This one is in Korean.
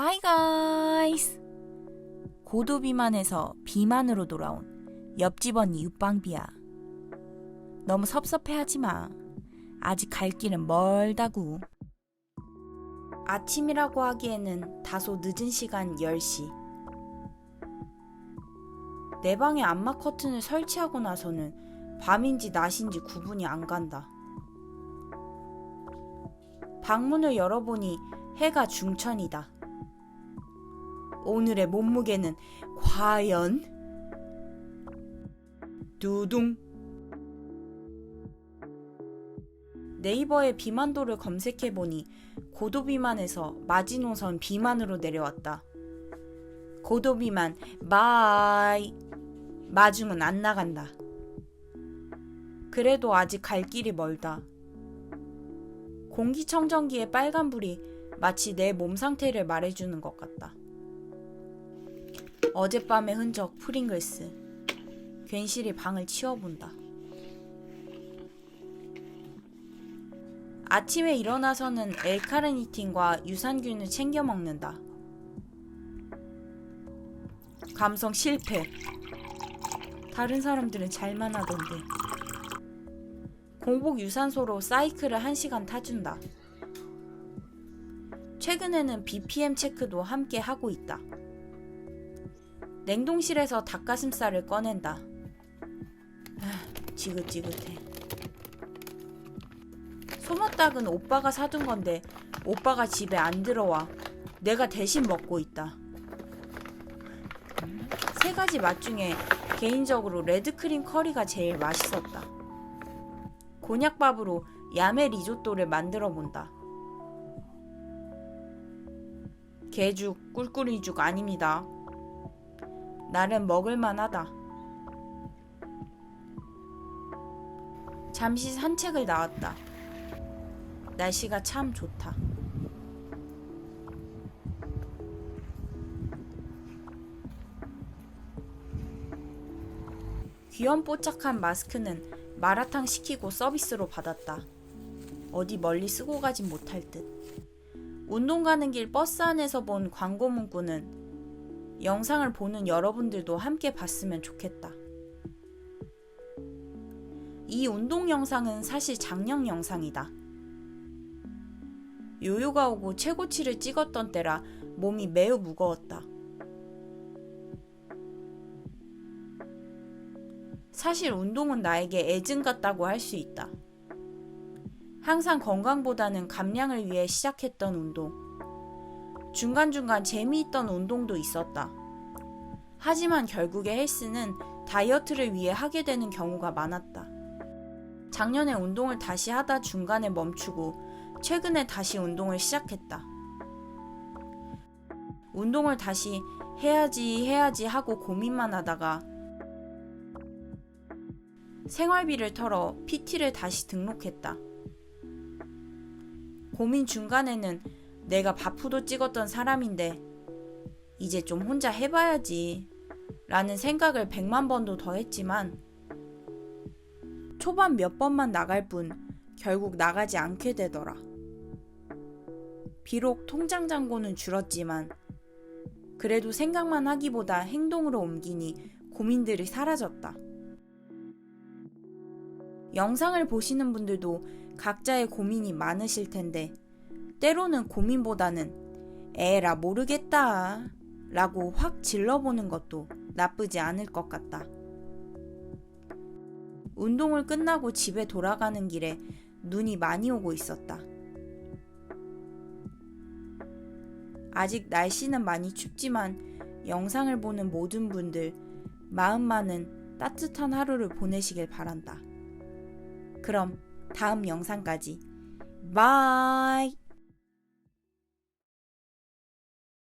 Hi guys. 고도 비만에서 비만으로 돌아온 옆집 언니 육방비야. 너무 섭섭해하지 마. 아직 갈 길은 멀다구. 아침이라고 하기에는 다소 늦은 시간 10시. 내 방에 안마 커튼을 설치하고 나서는 밤인지 낮인지 구분이 안 간다. 방문을 열어보니 해가 중천이다. 오늘의 몸무게는 과연 두둥 네이버에 비만도를 검색해보니 고도비만에서 마지노선 비만으로 내려왔다. 고도비만 바이 마중은 안 나간다. 그래도 아직 갈 길이 멀다. 공기청정기의 빨간불이 마치 내 몸 상태를 말해주는 것 같다. 어젯밤의 흔적 프링글스. 괜시리 방을 치워본다. 아침에 일어나서는 엘카르니틴과 유산균을 챙겨 먹는다. 감성 실패. 다른 사람들은 잘만 하던데. 공복 유산소로 사이클을 1시간 타준다. 최근에는 BPM 체크도 함께 하고 있다. 냉동실에서 닭가슴살을 꺼낸다. 아, 지긋지긋해. 소맛닭은 오빠가 사둔 건데 오빠가 집에 안 들어와. 내가 대신 먹고 있다. 세 가지 맛 중에 개인적으로 레드크림 커리가 제일 맛있었다. 곤약밥으로 야매 리조또를 만들어 본다. 개죽, 꿀꿀이죽 아닙니다. 나름 먹을만하다. 잠시 산책을 나왔다. 날씨가 참 좋다. 귀염뽀짝한 마스크는 마라탕 시키고 서비스로 받았다. 어디 멀리 쓰고 가진 못할 듯. 운동 가는 길 버스 안에서 본 광고 문구는 영상을 보는 여러분들도 함께 봤으면 좋겠다. 이 운동 영상은 사실 작년 영상이다. 요요가 오고 최고치를 찍었던 때라 몸이 매우 무거웠다. 사실 운동은 나에게 애증 같다고 할 수 있다. 항상 건강보다는 감량을 위해 시작했던 운동. 중간중간 재미있던 운동도 있었다. 하지만 결국에 헬스는 다이어트를 위해 하게 되는 경우가 많았다. 작년에 운동을 다시 하다 중간에 멈추고 최근에 다시 운동을 시작했다. 운동을 다시 해야지 해야지 하고 고민만 하다가 생활비를 털어 PT를 다시 등록했다. 고민 중간에는 내가 바프도 찍었던 사람인데 이제 좀 혼자 해봐야지 라는 생각을 백만 번도 더 했지만 초반 몇 번만 나갈 뿐 결국 나가지 않게 되더라. 비록 통장 잔고는 줄었지만 그래도 생각만 하기보다 행동으로 옮기니 고민들이 사라졌다. 영상을 보시는 분들도 각자의 고민이 많으실 텐데 때로는 고민보다는 에라 모르겠다 라고 확 질러보는 것도 나쁘지 않을 것 같다. 운동을 끝나고 집에 돌아가는 길에 눈이 많이 오고 있었다. 아직 날씨는 많이 춥지만 영상을 보는 모든 분들 마음만은 따뜻한 하루를 보내시길 바란다. 그럼 다음 영상까지 바이